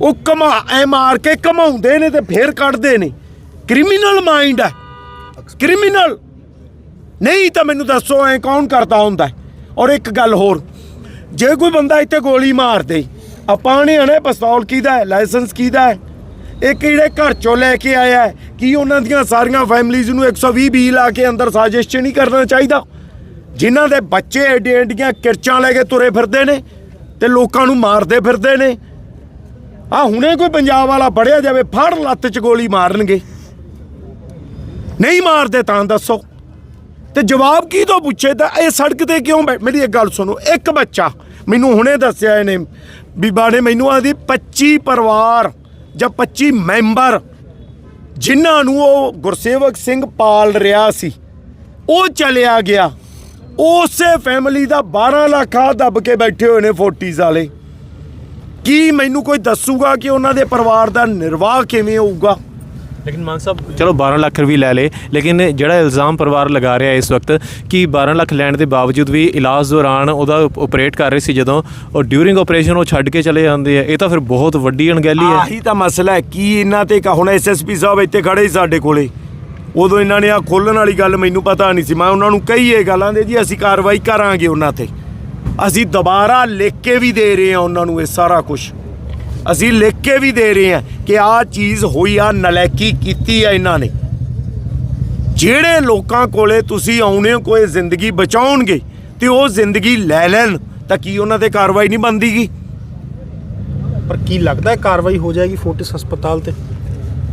ਉਹ ਕਮਾ ਐ ਮਾਰ ਕੇ ਕਮਾਉਂਦੇ ਨੇ ਤੇ ਫੇਰ ਕੱਢਦੇ ਨੇ। ਕ੍ਰਿਮੀਨਲ ਮਾਈਂਡ ਹੈ। ਕ੍ਰਿਮੀਨਲ ਨਹੀਂ ਤਾਂ ਮੈਨੂੰ ਦੱਸੋ ਐ ਕੌਣ ਕਰਦਾ ਹੁੰਦਾ ਔਰ ਇੱਕ ਗੱਲ ਹੋਰ, ਜੇ ਕੋਈ ਬੰਦਾ ਇੱਥੇ ਗੋਲੀ ਮਾਰ ਦੇ, ਆਪਾਂ ਨੇ ਹਣੇ ਪਿਸਤੌਲ ਕਿਹਦਾ ਹੈ, ਲਾਇਸੈਂਸ ਕਿਹਦਾ ਹੈ? ਇਹ ਕਿਹੜੇ ਘਰ ਚੋਂ ਲੈ ਕੇ ਆਇਆ ਹੈ? ਕੀ ਉਹਨਾਂ ਦੀਆਂ ਸਾਰੀਆਂ ਫੈਮਲੀਜ਼ ਨੂੰ 120 ਬੀ ਲਾ ਕੇ ਅੰਦਰ ਸਾਜ਼ਿਸ਼ 'ਚ ਨਹੀਂ ਕਰਨਾ ਚਾਹੀਦਾ? ਜਿਨ੍ਹਾਂ ਦੇ ਬੱਚੇ ਏਡੀਆਂ ਐਡੀਆਂ ਕਿਰਚਾਂ ਲੈ ਕੇ ਤੁਰੇ ਫਿਰਦੇ ਨੇ ਤੇ ਲੋਕਾਂ ਨੂੰ ਮਾਰਦੇ ਫਿਰਦੇ ਨੇ। ਆ ਹੁਣੇ ਕੋਈ ਪੰਜਾਬ ਵਾਲਾ ਫੜਿਆ ਜਾਵੇ, ਫੜ ਲੱਤ 'ਚ ਗੋਲੀ ਮਾਰਨਗੇ। ਨਹੀਂ ਮਾਰਦੇ ਤਾਂ ਦੱਸੋ। ਤੇ ਜਵਾਬ ਕੀ ਤੋਂ ਪੁੱਛੇ? ਤਾਂ ਇਹ ਸੜਕ ਤੇ ਕਿਉਂ ਬੈ- ਮੇਰੀ ਇੱਕ ਗੱਲ ਸੁਣੋ, ਇੱਕ ਬੱਚਾ ਮੈਨੂੰ ਹੁਣੇ ਦੱਸਿਆ ਇਹਨੇ ਬੀਬਾ ਨੇ ਮੈਨੂੰ ਆਦੀ 25 ਪਰਿਵਾਰ ਜਾਂ 25 ਮੈਂਬਰ ਜਿਨ੍ਹਾਂ ਨੂੰ ਉਹ ਗੁਰਸੇਵਕ ਸਿੰਘ ਪਾਲ ਰਿਹਾ ਸੀ, ਉਹ ਚਲਿਆ ਗਿਆ। ਉਸੇ ਫੈਮਿਲੀ ਦਾ 12 ਲੱਖ ਆ ਦੱਬ ਕੇ ਬੈਠੇ ਹੋਏ ਨੇ 40s ਵਾਲੇ। ਕੀ ਮੈਨੂੰ ਕੋਈ ਦੱਸੂਗਾ ਕਿ ਉਹਨਾਂ ਦੇ ਪਰਿਵਾਰ ਦਾ ਨਿਰਵਾਹ ਕਿਵੇਂ ਹੋਊਗਾ? ਲੇਕਿਨ ਮਾਨ ਸਾਹਿਬ ਚਲੋ 12 ਲੱਖ ਵੀ ਲੈ ਲੇ ਲੇਕਿਨ ਜਿਹੜਾ ਇਲਜ਼ਾਮ ਪਰਿਵਾਰ ਲਗਾ ਰਿਹਾ ਇਸ ਵਕਤ ਕਿ 12 ਲੱਖ ਲੈਣ ਦੇ ਬਾਵਜੂਦ ਵੀ ਇਲਾਜ ਦੌਰਾਨ ਉਹਦਾ ਆਪਰੇਟ ਕਰ ਰਹੇ ਸੀ ਜਦੋਂ ਉਹ ਡਿਊਰਿੰਗ ਆਪਰੇਸ਼ਨ ਉਹ ਛੱਡ ਕੇ ਚਲੇ ਜਾਂਦੇ ਆ ਇਹ ਤਾਂ ਫਿਰ ਬਹੁਤ ਵੱਡੀ ਅਣਗਹਿਲੀ ਹੈ। ਆਹੀ ਤਾਂ ਮਸਲਾ ਹੈ ਕੀ ਇਹਨਾਂ ਤੇ ਕਾ ਹੁਣ ਐਸਐਸਪੀ ਸਾਹਿਬ ਇੱਥੇ ਖੜੇ ਸੀ ਸਾਡੇ ਕੋਲੇ ਉਦੋਂ ਇਹਨਾਂ ਨੇ ਆ ਖੋਲਣ ਵਾਲੀ ਗੱਲ ਮੈਨੂੰ ਪਤਾ ਨਹੀਂ ਸੀ ਮੈਂ ਉਹਨਾਂ ਨੂੰ ਕਹੀ ਇਹ ਗੱਲਾਂ ਦੇ ਜੀ ਅਸੀਂ ਕਾਰਵਾਈ ਕਰਾਂਗੇ ਉਹਨਾਂ ਤੇ। ਅਸੀਂ ਦੁਬਾਰਾ ਲਿਖ ਕੇ ਵੀ ਦੇ ਰਹੇ ਹਾਂ ਉਹਨਾਂ ਨੂੰ ਇਹ ਸਾਰਾ ਕੁਝ ਅਸੀਂ ਲਿਖ ਕੇ ਵੀ ਦੇ ਰਹੇ ਹਾਂ ਕਿ ਆਹ ਚੀਜ਼ ਹੋਈ ਆ ਨਲਾਇਕੀ ਕੀਤੀ ਆ ਇਹਨਾਂ ਨੇ। ਜਿਹੜੇ ਲੋਕਾਂ ਕੋਲੇ ਤੁਸੀਂ ਆਉਣੇ ਹੋ ਕੋਈ ਜ਼ਿੰਦਗੀ ਬਚਾਉਣਗੇ ਤੇ ਉਹ ਜ਼ਿੰਦਗੀ ਲੈ ਲੈਣ ਤਾਂ ਕੀ ਉਹਨਾਂ ਤੇ ਕਾਰਵਾਈ ਨਹੀਂ ਬਣਦੀਗੀ? ਪਰ ਕੀ ਲੱਗਦਾ ਹੈ ਕਾਰਵਾਈ ਹੋ ਜਾਏਗੀ ਫੋਰਟਿਸ ਹਸਪਤਾਲ ਤੇ?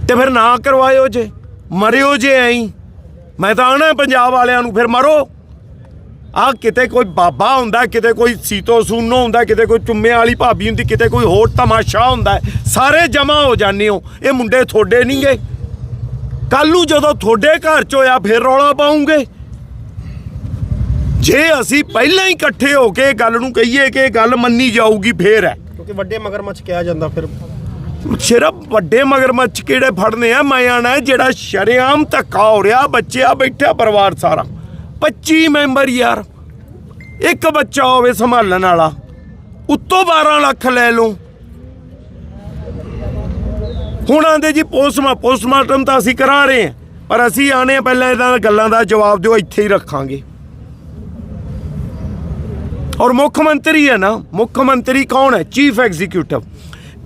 ਤੇ ਫਿਰ ਨਾ ਕਰਵਾਇਓ ਜੇ ਮਰਿਓ ਜੇ ਐਂ। ਮੈਂ ਤਾਂ ਆਣਾ ਪੰਜਾਬ ਵਾਲਿਆਂ ਨੂੰ ਫਿਰ ਮਰੋ। ਆ ਕਿਤੇ ਕੋਈ ਬਾਬਾ ਹੁੰਦਾ ਕਿਤੇ ਕੋਈ ਸੀਤੋ ਸੂਨੋ ਹੁੰਦਾ ਕਿਤੇ ਕੋਈ ਚੁੰਮੇ ਵਾਲੀ ਭਾਬੀ ਹੁੰਦੀ ਕਿਤੇ ਕੋਈ ਹੋਰ ਤਮਾਸ਼ਾ ਹੁੰਦਾ। ਸਾਰੇ ਜਮਾ ਹੋ ਜਾਂਦੇ ਹੋ। ਇਹ ਮੁੰਡੇ ਥੋੜੇ ਨਹੀਂਗੇ ਕੱਲ ਨੂੰ ਜਦੋਂ ਤੁਹਾਡੇ ਘਰ ਚ ਹੋਇਆ ਫਿਰ ਰੌਲਾ ਪਾਉਂਗੇ। ਜੇ ਅਸੀਂ ਪਹਿਲਾਂ ਹੀ ਇਕੱਠੇ ਹੋ ਕੇ ਗੱਲ ਨੂੰ ਕਹੀਏ ਕਿ ਇਹ ਗੱਲ ਮੰਨੀ ਜਾਊਗੀ ਫੇਰ ਹੈ। ਕਿਉਂਕਿ ਵੱਡੇ ਮਗਰਮੱਛ ਕਿਹਾ ਜਾਂਦਾ ਫਿਰ। ਸਿਰਫ ਵੱਡੇ ਮਗਰਮੱਛ ਕਿਹੜੇ ਫੜਨੇ ਆ? ਮੈਂ ਆਣਾ ਜਿਹੜਾ ਸ਼ਰੇਆਮ ਧੱਕਾ ਹੋ ਰਿਹਾ ਬੱਚਿਆ ਬੈਠਾ ਪਰਿਵਾਰ ਸਾਰਾ। 25 ਮੈਂਬਰ ਯਾਰ। ਇੱਕ ਬੱਚਾ ਹੋਵੇ ਸੰਭਾਲਣ ਵਾਲਾ, ਉੱਤੋਂ 12 ਲੱਖ ਲੈ ਲਓ ਹੁਣ ਆਂਦੇ ਜੀ, ਪੋਸਟਮਾ, ਪੋਸਟਮਾਰਟਮ ਤਾਂ ਅਸੀਂ ਕਰਾ ਰਹੇ ਹਾਂ, ਪਰ ਅਸੀਂ ਆਣੇ ਪਹਿਲਾਂ ਇਹਨਾਂ ਗੱਲਾਂ ਦਾ ਜਵਾਬ ਦਿਓ, ਇੱਥੇ ਹੀ ਰੱਖਾਂਗੇ। ਔਰ ਮੁੱਖ ਮੰਤਰੀ ਹੈ ਨਾ, ਮੁੱਖ ਮੰਤਰੀ ਕੌਣ ਹੈ? ਚੀਫ ਐਗਜ਼ੀਕਿਊਟਿਵ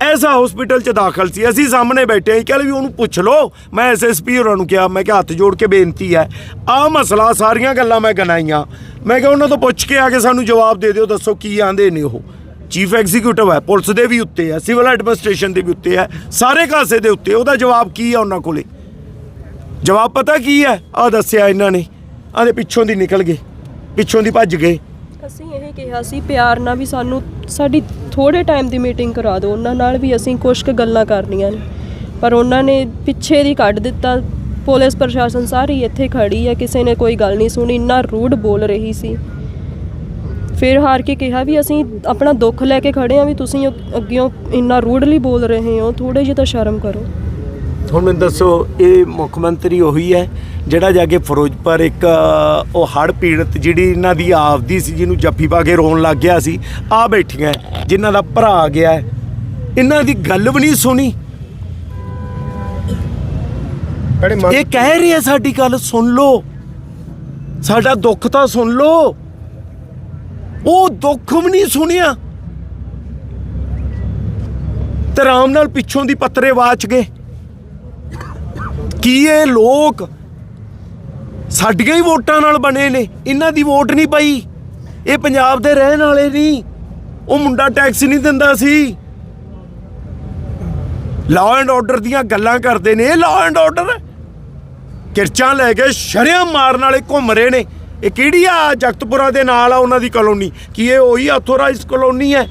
ਐਸਾ ਹਸਪੀਟਲ 'ਚ ਦਾਖਲ ਸੀ। ਅਸੀਂ ਸਾਹਮਣੇ ਬੈਠੇ ਹਾਂ ਕਹਿੰਦੇ ਵੀ ਉਹਨੂੰ ਪੁੱਛ ਲਓ। ਮੈਂ ਐਸਐਸਪੀ ਹੋਰਾਂ ਨੂੰ ਕਿਹਾ, ਮੈਂ ਕਿਹਾ ਹੱਥ ਜੋੜ ਕੇ ਬੇਨਤੀ ਹੈ। ਆਹ ਮਸਲਾ, ਸਾਰੀਆਂ ਗੱਲਾਂ ਮੈਂ ਗਣਾਈਆਂ। ਮੈਂ ਕਿਹਾ ਉਹਨਾਂ ਤੋਂ ਪੁੱਛ ਕੇ ਆ ਕੇ ਸਾਨੂੰ ਜਵਾਬ ਦੇ ਦਿਓ, ਦੱਸੋ ਕੀ ਆਂਦੇ ਨੇ ਉਹ। ਚੀਫ ਐਗਜ਼ੀਕਿਊਟਿਵ ਹੈ, ਪੁਲਿਸ ਦੇ ਵੀ ਉੱਤੇ ਹੈ ਸਿਵਲ ਐਡਮਿਨਿਸਟ੍ਰੇਸ਼ਨ ਦੇ ਵੀ ਉੱਤੇ ਹੈ, ਸਾਰੇ ਕਾਸੇ ਦੇ ਉੱਤੇ। ਉਹਦਾ ਜਵਾਬ ਕੀ ਹੈ ਉਹਨਾਂ ਕੋਲੇ? ਜਵਾਬ ਪਤਾ ਕੀ ਹੈ? ਆ ਦੱਸਿਆ ਇਹਨਾਂ ਨੇ। ਆਦੇ ਪਿੱਛੋਂ ਦੀ ਨਿਕਲ ਗਏ, ਪਿੱਛੋਂ ਦੀ ਭੱਜ ਗਏ। ਅਸੀਂ ਇਹ ਕਿਹਾ ਸੀ, ਪਿਆਰ ਨਾਲ ਵੀ ਸਾਨੂੰ ਸਾਡੀ ਥੋੜੇ ਟਾਈਮ ਦੀ ਮੀਟਿੰਗ ਕਰਾ ਦਿਓ, ਉਹਨਾਂ ਨਾਲ ਵੀ ਅਸੀਂ ਕੁਝ ਕੁ ਗੱਲਾਂ ਕਰਨੀਆਂ ਨੇ। ਪਰ ਉਹਨਾਂ ਨੇ ਪਿੱਛੇ ਦੀ ਕੱਢ ਦਿੱਤਾ, ਪੁਲਿਸ ਪ੍ਰਸ਼ਾਸਨ ਸਾਰੀ ਇੱਥੇ ਖੜੀ ਹੈ, ਕਿਸੇ ਨੇ ਕੋਈ ਗੱਲ ਨਹੀਂ ਸੁਣੀ, ਇੰਨਾ ਰੂਡ ਬੋਲ ਰਹੀ ਸੀ। ਫਿਰ ਹਾਰ ਕੇ ਕਿਹਾ ਵੀ ਅਸੀਂ ਆਪਣਾ ਦੁੱਖ ਲੈ ਕੇ ਖੜੇ ਆ ਵੀ ਤੁਸੀਂ ਅੱਗ- ਅੱਗਿਓਂ ਇੰਨਾ ਰੂਡਲੀ ਬੋਲ ਰਹੇ ਹੋ ਥੋੜੇ ਜਿਹੀ ਤਾਂ ਸ਼ਰਮ ਕਰੋ। ਹੁਣ ਮੈਨੂੰ ਦੱਸੋ ਇਹ ਮੁੱਖ ਮੰਤਰੀ ਉਹੀ ਹੈ ਜਿਹੜਾ ਜਾ ਕੇ ਫਿਰੋਜ਼ਪੁਰ ਇੱਕ ਉਹ ਹੜ ਪੀੜਤ ਜਿਹੜੀ ਇਹਨਾਂ ਦੀ ਆਪਦੀ ਸੀ ਜਿਹਨੂੰ ਜੱਫੀ ਪਾ ਕੇ ਰੋਣ ਲੱਗ ਗਿਆ ਸੀ ਆ ਬੈਠੀਆਂ ਜਿਨ੍ਹਾਂ ਦਾ ਭਰਾ ਗਿਆ ਹੈ। ਇਹਨਾਂ ਦੀ ਗੱਲ ਵੀ ਨਹੀਂ ਸੁਣੀ। ਇਹ ਕਹਿ ਰਹੇ ਆ ਸਾਡੀ ਗੱਲ ਸੁਣ ਲਓ। ਸਾਡਾ ਦੁੱਖ ਤਾਂ ਸੁਣ ਲਓ। ਉਹ ਦੁੱਖ ਵੀ ਨਹੀਂ ਸੁਣਿਆ। ਤੇ ਆਰਾਮ ਨਾਲ ਪਿੱਛੋਂ ਦੀ ਪੱਤਰੇ ਵਾਚ ਗਏ। ਕੀ ਇਹ ਲੋਕ ਸਾਡੀਆਂ ਹੀ ਵੋਟਾਂ ਨਾਲ ਬਣੇ ਨੇ? ਇਹਨਾਂ ਦੀ ਵੋਟ ਨਹੀਂ ਪਈ। ਇਹ ਪੰਜਾਬ ਦੇ ਰਹਿਣ ਵਾਲੇ ਨਹੀਂ ਉਹ ਮੁੰਡਾ ਟੈਕਸ ਨਹੀਂ ਦਿੰਦਾ ਸੀ। ਲਾਅ ਐਂਡ ਆਰਡਰ ਦੀਆਂ ਗੱਲਾਂ ਕਰਦੇ ਨੇ। ਇਹ ਲਾਅ ਐਂਡ ਆਰਡਰ ਕਿਰਚਾਂ ਲੈ ਕੇ ਸ਼ਰਿਆਂ ਮਾਰਨ ਵਾਲੇ ਘੁੰਮ ਰਹੇ ਨੇ। ਇਹ ਕਿਹੜੀ ਆ? ਜਗਤਪੁਰਾ ਦੇ ਨਾਲ ਆ ਉਹਨਾਂ ਦੀ ਕਲੋਨੀ। ਕੀ ਇਹ ਉਹੀ ਆਥੋਰਾਈਜ਼ਡ ਕਲੋਨੀ ਹੈ?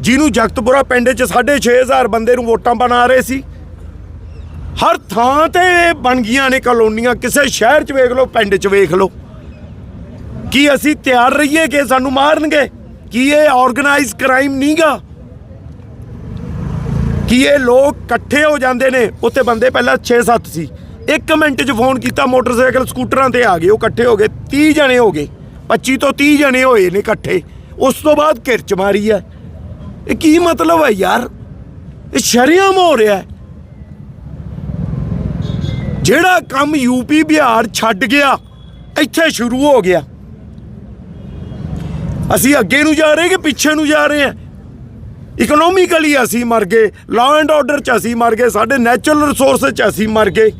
ਜਿਹਨੂੰ ਜਗਤਪੁਰਾ ਪਿੰਡ 'ਚ 6500 ਬੰਦੇ ਨੂੰ ਵੋਟਾਂ ਬਣਾ ਰਹੇ ਸੀ। ਹਰ ਥਾਂ ਤੇ ਇਹ ਬਣ ਗਈਆਂ ਨੇ ਕਲੋਨੀਆਂ, ਕਿਸੇ ਸ਼ਹਿਰ 'ਚ ਵੇਖ ਲਓ, ਪਿੰਡ 'ਚ ਵੇਖ ਲਓ। ਕੀ ਅਸੀਂ ਤਿਆਰ ਰਹੀਏ ਕਿ ਸਾਨੂੰ ਮਾਰਨਗੇ? ਕੀ ਇਹ ਆਰਗੇਨਾਈਜ਼ ਕ੍ਰਾਈਮ ਨਹੀਂਗਾ? ਕੀ ਇਹ ਲੋਕ ਇਕੱਠੇ ਹੋ ਜਾਂਦੇ ਨੇ? ਉੱਥੇ ਬੰਦੇ ਪਹਿਲਾਂ 6-7 ਸੀ। ਇੱਕ ਮਿੰਟ 'ਚ ਫੋਨ ਕੀਤਾ, ਮੋਟਰਸਾਈਕਲ ਸਕੂਟਰਾਂ ਤੇ ਆ ਗਏ, ਉਹ ਇਕੱਠੇ ਹੋ ਗਏ 30 ਜਣੇ ਹੋ ਗਏ। 25 ਤੋਂ 30 ਜਣੇ ਹੋਏ ਨੇ ਇਕੱਠੇ। ਉਸ ਤੋਂ ਬਾਅਦ ਕਿਰਚ ਮਾਰੀ ਹੈ। ਇਹ ਕੀ ਮਤਲਬ ਹੈ ਯਾਰ? ਇਹ ਸ਼ਰਿਆਮ ਹੋ ਰਿਹਾ ਜਿਹੜਾ ਕੰਮ ਯੂਪੀ, ਬਿਹਾਰ ਛੱਡ ਗਿਆ, ਇੱਥੇ ਸ਼ੁਰੂ ਹੋ ਗਿਆ। ਅਸੀਂ ਅੱਗੇ ਨੂੰ ਜਾ ਰਹੇ ਕਿ ਪਿੱਛੇ ਨੂੰ ਜਾ ਰਹੇ ਹਾਂ? ਇਕਨੋਮਿਕਲੀ ਅਸੀਂ ਮਰ ਗਏ ਲਾਅ ਐਂਡ ਆਰਡਰ ਚ ਅਸੀਂ ਮਰ ਗਏ, ਸਾਡੇ ਨੈਚੁਰਲ ਰਿਸੋਰਸ ਚ ਅਸੀਂ ਮਰ ਗਏ।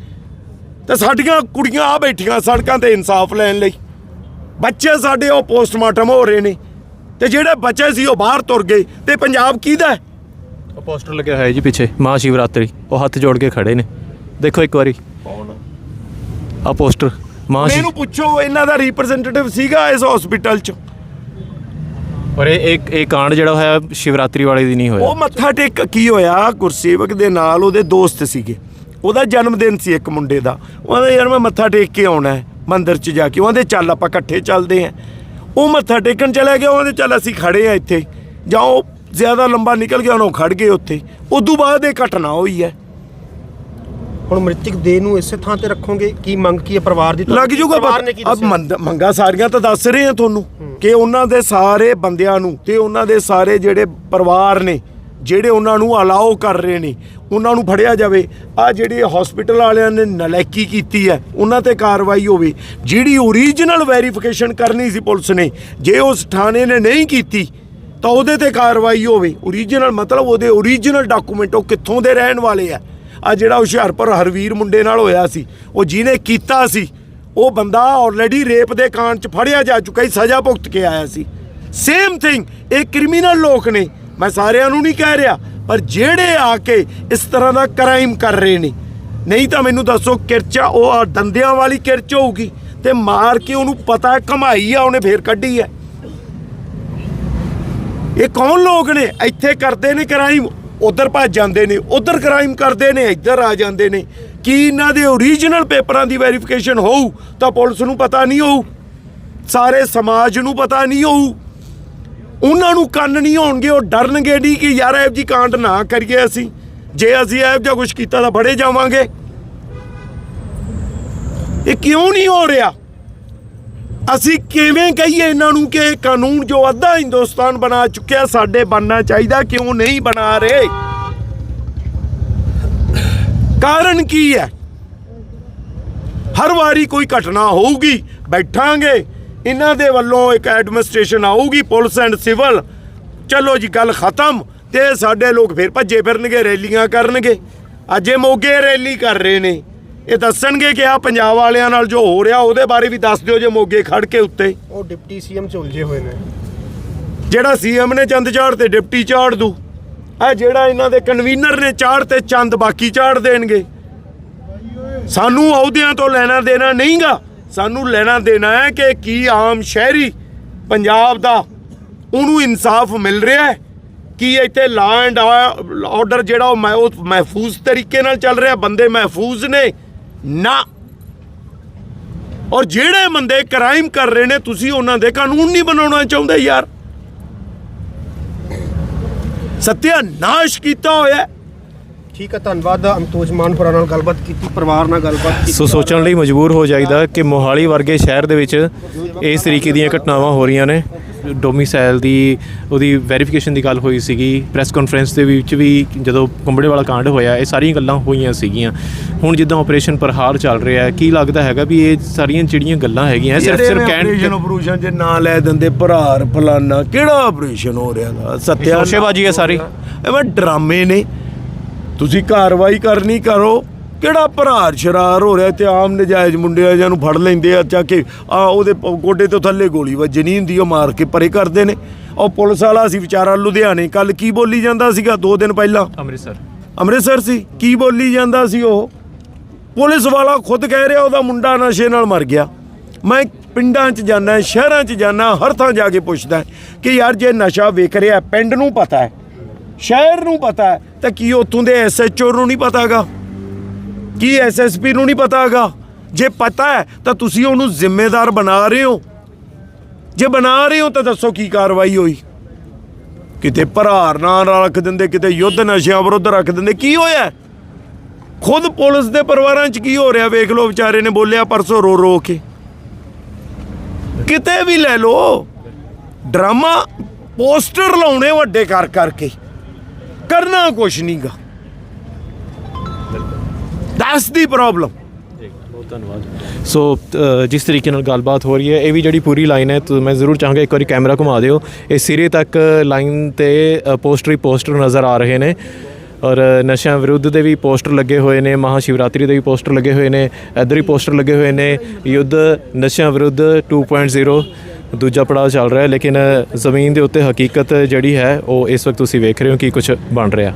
ਤੇ ਸਾਡੀਆਂ ਕੁੜੀਆਂ ਆ ਬੈਠੀਆਂ ਸੜਕਾਂ ਤੇ ਇਨਸਾਫ ਲੈਣ ਲਈ। ਬੱਚੇ ਸਾਡੇ ਉਹ ਪੋਸਟਮਾਰਟਮ ਹੋ ਰਹੇ ਨੇ। ਤੇ ਜਿਹੜੇ ਬੱਚੇ ਸੀ ਉਹ ਬਾਹਰ ਤੁਰ ਗਏ। ਤੇ ਪੰਜਾਬ ਕਿਹਦਾ ਪੋਸਟਰ ਲੱਗਿਆ ਹੋਇਆ ਜੀ ਪਿੱਛੇ ਮਹਾ ਸ਼ਿਵਰਾਤਰੀ ਉਹ ਹੱਥ ਜੋੜ ਕੇ ਖੜੇ ਨੇ। ਦੇਖੋ ਇੱਕ ਵਾਰੀ। ਆ ਪੋਸਟਰ ਮਹਾ ਹੁਣ ਇਹਨੂੰ ਪੁੱਛੋ ਇਹਨਾਂ ਦਾ ਰਿਪਰੈਜ਼ੈਂਟੇਟਿਵ ਸੀਗਾ ਇਸ ਹਸਪੀਟਲ 'ਚ। ਔਰ ਇਹ ਇੱਕ ਇਹ ਕਾਂਡ ਜਿਹੜਾ ਹੋਇਆ ਸ਼ਿਵਰਾਤਰੀ ਵਾਲੇ ਦਿਨ ਹੀ ਉਹ ਹੋਇਆ ਮੱਥਾ ਟੇਕ ਕੀ ਹੋਇਆ? ਗੁਰਸੇਵਕ ਦੇ ਨਾਲ ਉਹਦੇ ਦੋਸਤ ਸੀਗੇ। ਉਹਦਾ ਜਨਮ ਦਿਨ ਸੀ ਇੱਕ ਮੁੰਡੇ ਦਾ। ਉਹਦਾ ਯਾਰ ਮੈਂ ਮੱਥਾ ਟੇਕ ਕੇ ਆਉਣਾ ਹੈ ਮੰਦਿਰ 'ਚ ਜਾ ਕੇ। ਉਹਦੇ ਚੱਲ ਆਪਾਂ ਇਕੱਠੇ ਚੱਲਦੇ ਆਂ ਉਹ ਮੱਥਾ ਟੇਕਣ ਚਲਾ ਗਿਆ ਉਹਦੇ ਚੱਲ ਅਸੀਂ ਖੜੇ ਆ ਇੱਥੇ। ਜਾਂ ਉਹ ਜ਼ਿਆਦਾ ਲੰਬਾ ਨਿਕਲ ਗਿਆ ਉਹਨੂੰ ਖੜ ਗਏ ਉੱਥੇ। ਉਦੋਂ ਬਾਅਦ ਇਹ ਘਟਨਾ ਹੋਈ ਹੈ। ਹੁਣ ਮ੍ਰਿਤਕ ਦੇਹ ਨੂੰ ਇਸੇ ਥਾਂ ਤੇ ਰੱਖੋਗੇ? ਕੀ ਮੰਗ ਕੀ ਹੈ ਪਰਿਵਾਰ ਦੀ? ਲੱਗ ਜੂਗਾ ਪਰਿਵਾਰ ਨੇ ਕੀ ਅਬ ਦੱਸਿਆ ਮੰਗਾ ਸਾਰੀਆਂ ਤਾਂ ਦੱਸ ਰਹੇ ਆ ਤੁਹਾਨੂੰ ਕਿ ਉਹਨਾਂ ਦੇ ਸਾਰੇ ਬੰਦਿਆਂ ਨੂੰ ਤੇ ਉਹਨਾਂ ਦੇ ਸਾਰੇ ਜਿਹੜੇ ਪਰਿਵਾਰ ਨੇ ਜਿਹੜੇ ਉਹਨਾਂ ਨੂੰ ਅਲਾਓ ਕਰ ਰਹੇ ਨੇ ਉਹਨਾਂ ਨੂੰ ਫੜਿਆ ਜਾਵੇ। ਆ ਜਿਹੜੇ ਹਸਪੀਟਲ ਵਾਲਿਆਂ ਨੇ ਨਲਾਇਕੀ ਕੀਤੀ ਹੈ ਉਹਨਾਂ ਤੇ ਕਾਰਵਾਈ ਹੋਵੇ। ਜਿਹੜੀ ਓਰੀਜਨਲ ਵੈਰੀਫਿਕੇਸ਼ਨ ਕਰਨੀ ਸੀ ਪੁਲਿਸ ਨੇ ਜੇ ਉਸ ਥਾਣੇ ਨੇ ਨਹੀਂ ਕੀਤੀ ਤਾਂ ਉਹਦੇ ਤੇ ਕਾਰਵਾਈ ਹੋਵੇ। ਓਰੀਜਨਲ ਮਤਲਬ ਉਹਦੇ ਓਰੀਜਨਲ ਡਾਕੂਮੈਂਟ ਉਹ ਕਿੱਥੋਂ ਦੇ ਰਹਿਣ ਵਾਲੇ ਆ? ਆ ਜਿਹੜਾ ਹੁਸ਼ਿਆਰਪੁਰ ਹਰਵੀਰ ਮੁੰਡੇ ਨਾਲ ਹੋਇਆ ਸੀ, ਉਹ ਜਿਹਨੇ ਕੀਤਾ ਸੀ, ਉਹ ਬੰਦਾ ਆਲਰੇਡੀ ਰੇਪ ਦੇ ਕਾਂਡ 'ਚ ਫੜਿਆ ਜਾ ਚੁੱਕਾ ਸੀ, ਸਜ਼ਾ ਭੁਗਤ ਕੇ ਆਇਆ ਸੀ। ਸੇਮ ਥਿੰਗ ਇਹ ਕ੍ਰਿਮੀਨਲ ਲੋਕ ਨੇ, ਮੈਂ ਸਾਰਿਆਂ ਨੂੰ ਨਹੀਂ ਕਹਿ ਰਿਹਾ, ਪਰ ਜਿਹੜੇ ਆ ਕੇ ਇਸ ਤਰ੍ਹਾਂ ਦਾ ਕ੍ਰਾਈਮ ਕਰ ਰਹੇ ਨੇ, ਨਹੀਂ ਤਾਂ ਮੈਨੂੰ ਦੱਸੋ ਕਿਰਚਾ ਉਹ ਆ ਦੰਦਿਆਂ ਵਾਲੀ ਕਿਰਚ ਹੋਊਗੀ, ਤੇ ਮਾਰ ਕੇ ਉਹਨੂੰ ਪਤਾ ਹੈ ਕਮਾਈ ਆ, ਉਹਨੇ ਫੇਰ ਕੱਢੀ ਹੈ। ਇਹ ਕੌਣ ਲੋਕ ਨੇ? ਇੱਥੇ ਕਰਦੇ ਨੇ ਕ੍ਰਾਈਮ ਉਧਰ ਭੱਜ ਜਾਂਦੇ ਨੇ, ਉਧਰ ਕ੍ਰਾਈਮ ਕਰਦੇ ਨੇ, ਇੱਧਰ ਆ ਜਾਂਦੇ ਨੇ। ਕੀ ਇਹਨਾਂ ਦੇ ਓਰੀਜਨਲ ਪੇਪਰਾਂ ਦੀ ਵੈਰੀਫਿਕੇਸ਼ਨ ਹੋਊ, ਤਾਂ ਪੁਲਿਸ ਨੂੰ ਪਤਾ ਨਹੀਂ ਹੋਊ। ਸਾਰੇ ਸਮਾਜ ਨੂੰ ਪਤਾ ਨਹੀਂ ਹੋਊ। ਉਹਨਾਂ ਨੂੰ ਕੰਨ ਨਹੀਂ ਹੋਣਗੇ, ਉਹ ਡਰਨਗੇ ਨਹੀਂ ਕਿ ਯਾਰ ਇਹ ਜੀ ਕਾਂਡ ਨਾ ਕਰੀਏ ਅਸੀਂ। ਜੇ ਅਸੀਂ ਇਹੋ ਜਿਹਾ ਕੁਝ ਕੀਤਾ ਤਾਂ ਫੜੇ ਜਾਵਾਂਗੇ। ਇਹ ਕਿਉਂ ਨਹੀਂ ਹੋ ਰਿਹਾ? ਅਸੀਂ ਕਿਵੇਂ ਕਹੀਏ ਇਹਨਾਂ ਨੂੰ ਕਿ ਇਹ ਕਾਨੂੰਨ ਜੋ ਅੱਧਾ ਹਿੰਦੁਸਤਾਨ ਬਣਾ ਚੁੱਕਿਆ ਸਾਡੇ ਬਣਨਾ ਚਾਹੀਦਾ, ਕਿਉਂ ਨਹੀਂ ਬਣਾ ਰਹੇ? ਕਾਰਨ ਕੀ ਹੈ? ਹਰ ਵਾਰੀ ਕੋਈ ਘਟਨਾ ਹੋਊਗੀ, ਬੈਠਾਂਗੇ, ਇਹਨਾਂ ਦੇ ਵੱਲੋਂ ਇੱਕ ਐਡਮਿਨਿਸਟ੍ਰੇਸ਼ਨ ਆਊਗੀ, ਪੁਲਿਸ ਐਂਡ ਸਿਵਲ। ਚਲੋ ਜੀ, ਗੱਲ ਖਤਮ, ਤੇ ਸਾਡੇ ਲੋਕ ਫਿਰ ਭੱਜੇ ਫਿਰਨਗੇ, ਰੈਲੀਆਂ ਕਰਨਗੇ। ਅੱਜ ਇਹ ਮੋਗੇ ਰੈਲੀ ਕਰ ਰਹੇ ਨੇ। ਇਹ ਦੱਸਣਗੇ ਕਿ ਆ ਪੰਜਾਬ ਵਾਲਿਆਂ ਨਾਲ ਜੋ ਹੋ ਰਿਹਾ ਉਹਦੇ ਬਾਰੇ ਵੀ ਦੱਸ ਦਿਓ ਜੇ ਮੋਗੇ ਖੜ ਕੇ ਉੱਤੇ। ਉਹ ਡਿਪਟੀ ਸੀਐਮ ਚ ਉਲਝੇ ਹੋਏ ਨੇ। ਜਿਹੜਾ ਸੀਐਮ ਨੇ ਚੰਦ ਚਾੜ ਤੇ ਡਿਪਟੀ ਚਾੜ ਦੂ। ਆ ਜਿਹੜਾ ਇਹਨਾਂ ਦੇ ਕਨਵੀਨਰ ਨੇ ਚਾੜ ਤੇ ਚੰਦ ਬਾਕੀ ਚਾੜ ਦੇਣਗੇ। ਸਾਨੂੰ ਅਹੁਦਿਆਂ ਤੋਂ ਲੈਣਾ ਦੇਣਾ ਨਹੀਂਗਾ। ਸਾਨੂੰ ਲੈਣਾ ਦੇਣਾ ਹੈ ਕਿ ਕੀ ਆਮ ਸ਼ਹਿਰੀ ਪੰਜਾਬ ਦਾ ਉਹਨੂੰ ਇਨਸਾਫ ਮਿਲ ਰਿਹਾ ਹੈ। ਕੀ ਇੱਥੇ ਲਾ ਐਂਡ ਆਰਡਰ ਜਿਹੜਾ ਉਹ ਮਹਿਫੂਜ਼ ਤਰੀਕੇ ਨਾਲ ਚੱਲ ਰਿਹਾ ਬੰਦੇ ਮਹਿਫੂਜ਼ ਨੇ। ਨਾ। ਔਰ ਜਿਹੜੇ ਬੰਦੇ ਕ੍ਰਾਈਮ ਕਰ ਰਹੇ ਨੇ ਤੁਸੀਂ ਉਹਨਾਂ ਦੇ ਕਾਨੂੰਨ ਨਹੀਂ ਬਣਾਉਣਾ ਚਾਹੁੰਦੇ ਯਾਰ। ਸਤਿਆਨਾਸ਼ ਕੀਤਾ ਹੋਇਆ ਹੈ। ਠੀਕ ਹੈ ਧੰਨਵਾਦ ਅਮਤੋਜ ਮਾਨਪੁਰਾ ਨਾਲ ਗੱਲਬਾਤ ਕੀਤੀ ਪਰਿਵਾਰ ਨਾਲ ਗੱਲਬਾਤ ਕੀਤੀ। ਸੋ ਸੋਚਣ ਲਈ ਮਜਬੂਰ ਹੋ ਜਾਈਦਾ ਕਿ ਮੋਹਾਲੀ ਵਰਗੇ ਸ਼ਹਿਰ ਦੇ ਵਿੱਚ ਇਸ ਤਰੀਕੇ ਦੀਆਂ ਘਟਨਾਵਾਂ ਹੋ ਰਹੀਆਂ ਨੇ। ਡੋਮਿਸਾਈਲ ਦੀ ਉਹਦੀ ਵੈਰੀਫਿਕੇਸ਼ਨ ਦੀ ਗੱਲ ਹੋਈ ਸੀਗੀ ਪ੍ਰੈਸ ਕਾਨਫਰੰਸ ਦੇ ਵਿੱਚ ਵੀ ਜਦੋਂ ਕੰਬੜੇ ਵਾਲਾ ਕਾਂਡ ਹੋਇਆ ਇਹ ਸਾਰੀਆਂ ਗੱਲਾਂ ਹੋਈਆਂ ਸੀਗੀਆਂ। ਹੁਣ ਜਿੱਦਾਂ ਆਪਰੇਸ਼ਨ ਪ੍ਰਹਾਰ ਚੱਲ ਰਿਹਾ ਹੈ ਕੀ ਲੱਗਦਾ ਹੈਗਾ ਵੀ ਇਹ ਸਾਰੀਆਂ ਜਿਹੜੀਆਂ ਗੱਲਾਂ ਹੈਗੀਆਂ ਸਿਰਫ ਸਿਰਫ ਆਪਰੇਸ਼ਨ ਕਹਿਣ ਆਪਰੇਸ਼ਨ ਜੇ ਨਾਂ ਲੈ ਦਿੰਦੇ ਭਰਾਰ ਫਲਾਨਾ ਕਿਹੜਾ ਆਪਰੇਸ਼ਨ ਹੋ ਰਿਹਾ ਦਾ ਸਤਿਆ ਸ਼ੋਸ਼ੇਬਾਜ਼ੀ ਹੈ ਸਾਰੀ। ਐਵੇਂ ਡਰਾਮੇ ਨੇ। ਤੁਸੀਂ ਕਾਰਵਾਈ ਕਰਨੀ ਕਰੋ ਕਿਹੜਾ ਭਰਾਰ ਸ਼ਰਾਰ ਹੋ ਰਿਹਾ ਤੇ ਆਮ ਨਜਾਇਜ਼ ਮੁੰਡਿਆਂ ਜਾਂ ਨੂੰ ਫੜ ਲੈਂਦੇ ਆ ਚੱਕ ਕੇ ਆ ਉਹਦੇ ਗੋਡੇ ਤੋਂ ਥੱਲੇ ਗੋਲੀ ਵੱਜਣੀ ਹੁੰਦੀ ਉਹ ਮਾਰ ਕੇ ਪਰੇ ਕਰਦੇ ਨੇ। ਉਹ ਪੁਲਿਸ ਵਾਲਾ ਸੀ ਵਿਚਾਰਾ ਲੁਧਿਆਣੇ ਕੱਲ ਕੀ ਬੋਲੀ ਜਾਂਦਾ ਸੀਗਾ 2 ਦਿਨ ਪਹਿਲਾਂ? ਅੰਮ੍ਰਿਤਸਰ। ਅੰਮ੍ਰਿਤਸਰ ਸੀ? ਕੀ ਬੋਲੀ ਜਾਂਦਾ ਸੀ ਉਹ? ਪੁਲਿਸ ਵਾਲਾ ਖੁਦ ਕਹਿ ਰਿਹਾ ਉਹਦਾ ਮੁੰਡਾ ਨਸ਼ੇ ਨਾਲ ਮਰ ਗਿਆ। ਮੈਂ ਪਿੰਡਾਂ 'ਚ ਜਾਣਾ ਸ਼ਹਿਰਾਂ 'ਚ ਜਾਣਾ ਹਰ ਥਾਂ ਜਾ ਕੇ ਪੁੱਛਦਾ ਕਿ ਯਾਰ ਜੇ ਨਸ਼ਾ ਵੇਖ ਰਿਹਾ ਪਿੰਡ ਨੂੰ ਪਤਾ ਹੈ ਸ਼ਹਿਰ ਨੂੰ ਪਤਾ ਹੈ ਤਾਂ ਕੀ ਉੱਥੋਂ ਦੇ ਐਸਐਚਓ ਨੂੰ ਨਹੀਂ ਪਤਾਗਾ? ਕੀ ਐਸਐਸਪੀ ਨੂੰ ਨਹੀਂ ਪਤਾ ਪਤਾਗਾ ਜੇ ਪਤਾ ਹੈ, ਤਾਂ ਤੁਸੀਂ ਉਹਨੂੰ ਜ਼ਿੰਮੇਦਾਰ ਬਣਾ ਰਹੇ ਹੋ। ਜੇ ਬਣਾ ਰਹੇ ਹੋ, ਤਾਂ ਦੱਸੋ ਕੀ ਕਾਰਵਾਈ ਹੋਈ। ਕਿਤੇ ਭਰਾਰ ਨਾਂ ਰੱਖ ਦਿੰਦੇ, ਕਿਤੇ ਯੁੱਧ ਨਸ਼ਿਆਂ ਵਿਰੁੱਧ ਰੱਖ ਦਿੰਦੇ, ਕੀ ਹੋਇਆ? ਖੁਦ ਪੁਲਿਸ ਦੇ ਪਰਿਵਾਰਾਂ 'ਚ ਕੀ ਹੋ ਰਿਹਾ? ਵੇਖ ਲਓ, ਵਿਚਾਰੇ ਨੇ ਬੋਲਿਆ, ਪਰਸੋਂ ਰੋ ਰੋ ਕੇ। ਕਿਤੇ ਵੀ ਲੈ ਲਓ, ਡਰਾਮਾ ਪੋਸਟਰ ਲਾਉਣੇ ਵੱਡੇ ਕਰ, ਕਰਕੇ। ਕਰਨਾ ਕੁਛ ਨਹੀਂਗਾ ਦੈਟਸ ਦੀ ਪ੍ਰੋਬਲਮ ਬਹੁਤ ਧੰਨਵਾਦ। ਸੋ ਅ, ਜਿਸ ਤਰੀਕੇ ਨਾਲ ਗੱਲਬਾਤ ਹੋ ਰਹੀ ਹੈ ਇਹ ਵੀ ਜਿਹੜੀ ਪੂਰੀ ਲਾਈਨ ਹੈ ਤਾਂ ਮੈਂ ਜ਼ਰੂਰ ਚਾਹਾਂਗਾ ਇੱਕ ਵਾਰੀ ਕੈਮਰਾ ਘੁਮਾ ਦਿਓ। ਇਹ ਸਿਰੇ ਤੱਕ ਲਾਈਨ ਤੇ ਅ, ਪੋਸਟਰ ਹੀ ਪੋਸਟਰ ਨਜ਼ਰ ਆ ਰਹੇ ਨੇ। ਔਰ ਨਸ਼ਿਆਂ ਵਿਰੁੱਧ ਦੇ ਵੀ ਪੋਸਟਰ ਲੱਗੇ ਹੋਏ ਨੇ ਮਹਾ ਸ਼ਿਵਰਾਤਰੀ ਦੇ ਵੀ ਪੋਸਟਰ ਲੱਗੇ ਹੋਏ ਨੇ ਇੱਧਰ ਹੀ ਪੋਸਟਰ ਲੱਗੇ ਹੋਏ ਨੇ ਯੁੱਧ ਨਸ਼ਿਆਂ ਵਿਰੁੱਧ 2.0 ਦੂਜਾ ਪੜਾਅ ਚੱਲ ਰਿਹਾ ਹੈ ਲੇਕਿਨ ਜ਼ਮੀਨ ਦੇ ਉੱਤੇ ਹਕੀਕਤ ਜਿਹੜੀ ਹੈ ਉਹ ਇਸ ਵਕਤ ਤੁਸੀਂ ਵੇਖ ਰਹੇ ਹੋ ਕਿ ਕੁਝ ਬਣ ਰਿਹਾ।